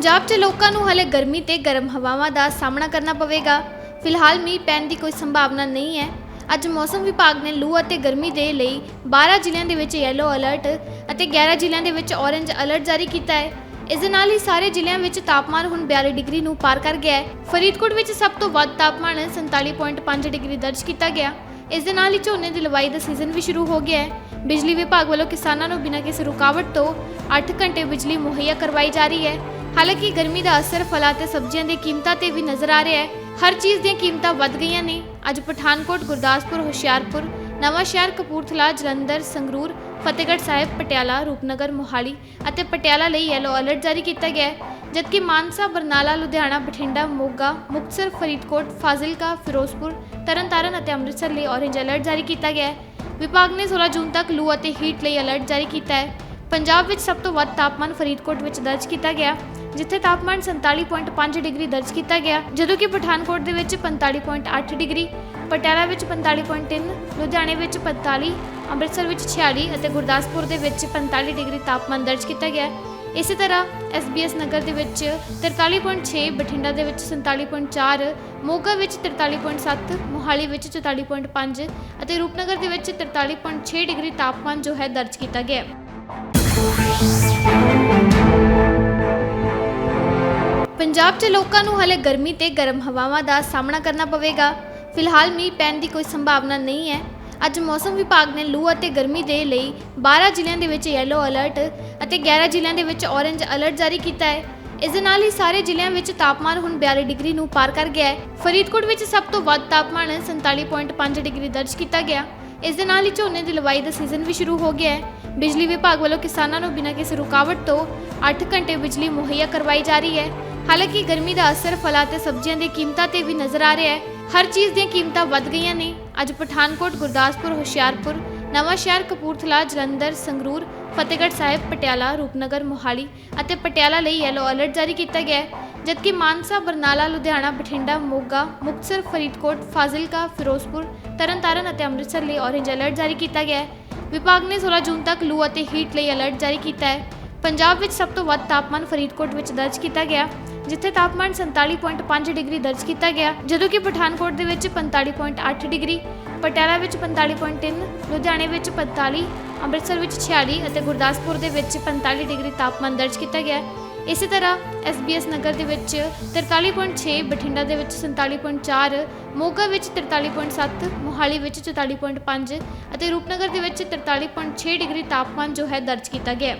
ਪੰਜਾਬ 'ਚ ਲੋਕਾਂ ਨੂੰ ਹਲੇ ਗਰਮੀ ਤੇ ਗਰਮ ਹਵਾਵਾਂ ਦਾ ਸਾਹਮਣਾ ਕਰਨਾ ਪਵੇਗਾ। ਫਿਲਹਾਲ ਮੀਂਹ ਪੈਣ ਦੀ ਕੋਈ ਸੰਭਾਵਨਾ ਨਹੀਂ ਹੈ। ਅੱਜ ਮੌਸਮ ਵਿਭਾਗ ਨੇ ਲੂ ਅਤੇ ਗਰਮੀ ਦੇ ਲਈ 12 ਜ਼ਿਲ੍ਹਿਆਂ ਦੇ ਵਿੱਚ ਯੈਲੋ ਅਲਰਟ ਅਤੇ 11 ਜ਼ਿਲ੍ਹਿਆਂ ਦੇ ਵਿੱਚ ਔਰੰਜ ਅਲਰਟ ਜਾਰੀ ਕੀਤਾ ਹੈ। ਇਸ ਦੇ ਨਾਲ ਹੀ ਸਾਰੇ ਜ਼ਿਲ੍ਹਿਆਂ ਵਿੱਚ ਤਾਪਮਾਨ ਹੁਣ 42 ਡਿਗਰੀ ਨੂੰ ਪਾਰ ਕਰ ਗਿਆ ਹੈ। ਫਰੀਦਕੋਟ ਵਿੱਚ ਸਭ ਤੋਂ ਵੱਧ ਤਾਪਮਾਨ 47.5 ਡਿਗਰੀ ਦਰਜ ਕੀਤਾ ਗਿਆ। ਇਸ ਦੇ ਨਾਲ ਹੀ ਝੋਨੇ ਦੀ ਲਵਾਈ ਦਾ ਸੀਜ਼ਨ ਵੀ ਸ਼ੁਰੂ ਹੋ ਗਿਆ ਹੈ। ਬਿਜਲੀ ਵਿਭਾਗ ਵੱਲੋਂ ਕਿਸਾਨਾਂ ਨੂੰ ਬਿਨਾਂ ਕਿਸੇ ਰੁਕਾਵਟ ਤੋਂ 8 ਘੰਟੇ ਬਿਜਲੀ ਮੁਹੱਈਆ ਕਰਵਾਈ ਜਾ ਰਹੀ ਹੈ। ਹਾਲਾਂਕਿ ਗਰਮੀ ਦਾ ਅਸਰ ਫਲਾਂ ਤੇ ਸਬਜ਼ੀਆਂ ਦੀ ਕੀਮਤਾਂ ਤੇ ਵੀ ਨਜ਼ਰ ਆ ਰਿਹਾ ਹੈ। ਹਰ ਚੀਜ਼ ਦੀਆਂ ਕੀਮਤਾਂ ਵੱਧ ਗਈਆਂ ਨੇ। ਅੱਜ ਪਠਾਨਕੋਟ, ਗੁਰਦਾਸਪੁਰ, ਹੁਸ਼ਿਆਰਪੁਰ, ਨਵਾਂ ਸ਼ਹਿਰ ਕਪੂਰਥਲਾ, ਜਲੰਧਰ, ਸੰਗਰੂਰ, ਫਤਿਹਗੜ੍ਹ ਸਾਹਿਬ, ਪਟਿਆਲਾ, ਰੂਪਨਗਰ, ਮੋਹਾਲੀ ਅਤੇ ਪਟਿਆਲਾ ਲਈ ਯੈਲੋ ਅਲਰਟ ਜਾਰੀ ਕੀਤਾ ਗਿਆ ਹੈ। ਜਦਕਿ ਮਾਨਸਾ, ਬਰਨਾਲਾ, ਲੁਧਿਆਣਾ, ਬਠਿੰਡਾ, ਮੋਗਾ, ਮੁਕਤਸਰ, ਫਰੀਦਕੋਟ, ਫਾਜ਼ਿਲਕਾ, ਫਿਰੋਜ਼ਪੁਰ, ਤਰਨਤਾਰਨ ਅਤੇ ਅੰਮ੍ਰਿਤਸਰ ਲਈ ਔਰੇਂਜ ਅਲਰਟ ਜਾਰੀ ਕੀਤਾ ਗਿਆ ਹੈ। ਵਿਭਾਗ ਨੇ 16 ਜੂਨ ਤੱਕ ਲੂ ਅਤੇ ਹੀਟ ਲਈ ਅਲਰਟ ਜਾਰੀ ਕੀਤਾ ਹੈ। ਪੰਜਾਬ ਵਿੱਚ ਸਭ ਤੋਂ ਵੱਧ ਤਾਪਮਾਨ ਫਰੀਦਕੋਟ ਵਿੱਚ ਦਰਜ ਕੀਤਾ ਗਿਆ, ਜਿੱਥੇ ਤਾਪਮਾਨ 47.5 ਡਿਗਰੀ ਦਰਜ ਕੀਤਾ ਗਿਆ, ਜਦੋਂ ਕਿ ਪਠਾਨਕੋਟ ਦੇ ਵਿੱਚ 45.8 ਡਿਗਰੀ, ਪਟਿਆਲਾ ਵਿੱਚ 45.3 ਲੁਧਿਆਣੇ ਵਿੱਚ 45 ਅੰਮ੍ਰਿਤਸਰ ਵਿੱਚ 46 ਅਤੇ ਗੁਰਦਾਸਪੁਰ ਦੇ ਵਿੱਚ 45 ਡਿਗਰੀ ਤਾਪਮਾਨ ਦਰਜ ਕੀਤਾ ਗਿਆ। ਇਸੇ ਤਰ੍ਹਾਂ SBS ਨਗਰ ਦੇ ਵਿੱਚ 43.6 ਬਠਿੰਡਾ ਦੇ ਵਿੱਚ 47.4 ਮੋਗਾ ਵਿੱਚ 43.7 ਮੋਹਾਲੀ ਵਿੱਚ 44.5 ਅਤੇ ਰੂਪਨਗਰ ਦੇ ਵਿੱਚ 43.6 ਡਿਗਰੀ ਤਾਪਮਾਨ ਜੋ ਹੈ ਦਰਜ ਕੀਤਾ ਗਿਆ। ਪੰਜਾਬ 'ਚ ਲੋਕਾਂ ਨੂੰ ਹਲੇ ਗਰਮੀ ਤੇ ਗਰਮ ਹਵਾਵਾਂ ਦਾ ਸਾਹਮਣਾ ਕਰਨਾ ਪਵੇਗਾ। ਫਿਲਹਾਲ ਮੀਂਹ ਪੈਣ ਦੀ ਕੋਈ ਸੰਭਾਵਨਾ ਨਹੀਂ ਹੈ। ਅੱਜ ਮੌਸਮ ਵਿਭਾਗ ਨੇ ਲੂ ਅਤੇ ਗਰਮੀ ਦੇ ਲਈ 12 ਜ਼ਿਲ੍ਹਿਆਂ ਦੇ ਵਿੱਚ ਯੈਲੋ ਅਲਰਟ ਅਤੇ 11 ਜ਼ਿਲ੍ਹਿਆਂ ਦੇ ਵਿੱਚ ਔਰੇਂਜ ਅਲਰਟ ਜਾਰੀ ਕੀਤਾ ਹੈ। ਇਸ ਦੇ ਨਾਲ ਹੀ ਸਾਰੇ ਜ਼ਿਲ੍ਹਿਆਂ ਵਿੱਚ ਤਾਪਮਾਨ ਹੁਣ 42 ਡਿਗਰੀ ਨੂੰ ਪਾਰ ਕਰ ਗਿਆ ਹੈ। ਫਰੀਦਕੋਟ ਵਿੱਚ ਸਭ ਤੋਂ ਵੱਧ ਤਾਪਮਾਨ 47.5 ਡਿਗਰੀ ਦਰਜ ਕੀਤਾ ਗਿਆ। ਇਸ ਦੇ ਨਾਲ ਹੀ ਝੋਨੇ ਦੀ ਲਵਾਈ ਦਾ ਸੀਜ਼ਨ ਵੀ ਸ਼ੁਰੂ ਹੋ ਗਿਆ ਹੈ। ਬਿਜਲੀ ਵਿਭਾਗ ਵੱਲੋਂ ਕਿਸਾਨਾਂ ਨੂੰ ਬਿਨਾਂ ਕਿਸੇ ਰੁਕਾਵਟ ਤੋਂ 8 ਘੰਟੇ ਬਿਜਲੀ ਮੁਹੱਈਆ ਕਰਵਾਈ ਜਾ ਰਹੀ ਹੈ। ਹਾਲਾਂਕਿ ਗਰਮੀ ਦਾ ਅਸਰ ਫਲਾਂ ਤੇ ਸਬਜ਼ੀਆਂ ਦੀ ਕੀਮਤਾਂ ਤੇ ਵੀ ਨਜ਼ਰ ਆ ਰਿਹਾ ਹੈ। ਹਰ ਚੀਜ਼ ਦੀਆਂ ਕੀਮਤਾਂ ਵੱਧ ਗਈਆਂ ਨੇ। ਅੱਜ ਪਠਾਨਕੋਟ, ਗੁਰਦਾਸਪੁਰ, ਹੁਸ਼ਿਆਰਪੁਰ ਨਵਾਂ ਸ਼ਹਿਰ ਕਪੂਰਥਲਾ, ਜਲੰਧਰ, ਸੰਗਰੂਰ, ਫਤਿਹਗੜ੍ਹ ਸਾਹਿਬ, ਪਟਿਆਲਾ, ਰੂਪਨਗਰ, ਮੋਹਾਲੀ ਅਤੇ ਪਟਿਆਲਾ ਲਈ ਯੈਲੋ ਅਲਰਟ ਜਾਰੀ ਕੀਤਾ ਗਿਆ ਹੈ। ਜਦਕਿ ਮਾਨਸਾ, ਬਰਨਾਲਾ, ਲੁਧਿਆਣਾ, ਬਠਿੰਡਾ, ਮੋਗਾ, ਮੁਕਤਸਰ, ਫਰੀਦਕੋਟ, ਫਾਜ਼ਿਲਕਾ, ਫਿਰੋਜ਼ਪੁਰ, ਤਰਨਤਾਰਨ ਅਤੇ ਅੰਮ੍ਰਿਤਸਰ ਲਈ ਔਰੇਂਜ ਅਲਰਟ ਜਾਰੀ ਕੀਤਾ ਗਿਆ ਹੈ। ਵਿਭਾਗ ਨੇ 16 ਜੂਨ ਤੱਕ ਲੂ ਅਤੇ ਹੀਟ ਲਈ ਅਲਰਟ ਜਾਰੀ ਕੀਤਾ ਹੈ। ਪੰਜਾਬ ਵਿੱਚ ਸਭ ਤੋਂ ਵੱਧ ਤਾਪਮਾਨ ਫਰੀਦਕੋਟ ਵਿੱਚ ਦਰਜ ਕੀਤਾ ਗਿਆ, ਜਿੱਥੇ ਤਾਪਮਾਨ 47.5 ਡਿਗਰੀ ਦਰਜ ਕੀਤਾ ਗਿਆ, ਜਦੋਂ ਕਿ ਪਠਾਨਕੋਟ ਦੇ ਵਿੱਚ 45.8 ਡਿਗਰੀ, ਪਟਿਆਲਾ ਵਿੱਚ 45.3 ਲੁਧਿਆਣੇ ਵਿੱਚ 45 ਅੰਮ੍ਰਿਤਸਰ ਵਿੱਚ 46 ਅਤੇ ਗੁਰਦਾਸਪੁਰ ਦੇ ਵਿੱਚ 45 ਡਿਗਰੀ ਤਾਪਮਾਨ ਦਰਜ ਕੀਤਾ ਗਿਆ। ਇਸੇ ਤਰ੍ਹਾਂ SBS ਨਗਰ ਦੇ ਵਿੱਚ 43.6 ਬਠਿੰਡਾ ਦੇ ਵਿੱਚ 47.4 ਮੋਗਾ ਵਿੱਚ 43.7 ਮੋਹਾਲੀ ਵਿੱਚ 44.5 ਅਤੇ ਰੂਪਨਗਰ ਦੇ ਵਿੱਚ 43.6 ਡਿਗਰੀ ਤਾਪਮਾਨ ਜੋ ਹੈ ਦਰਜ ਕੀਤਾ ਗਿਆ।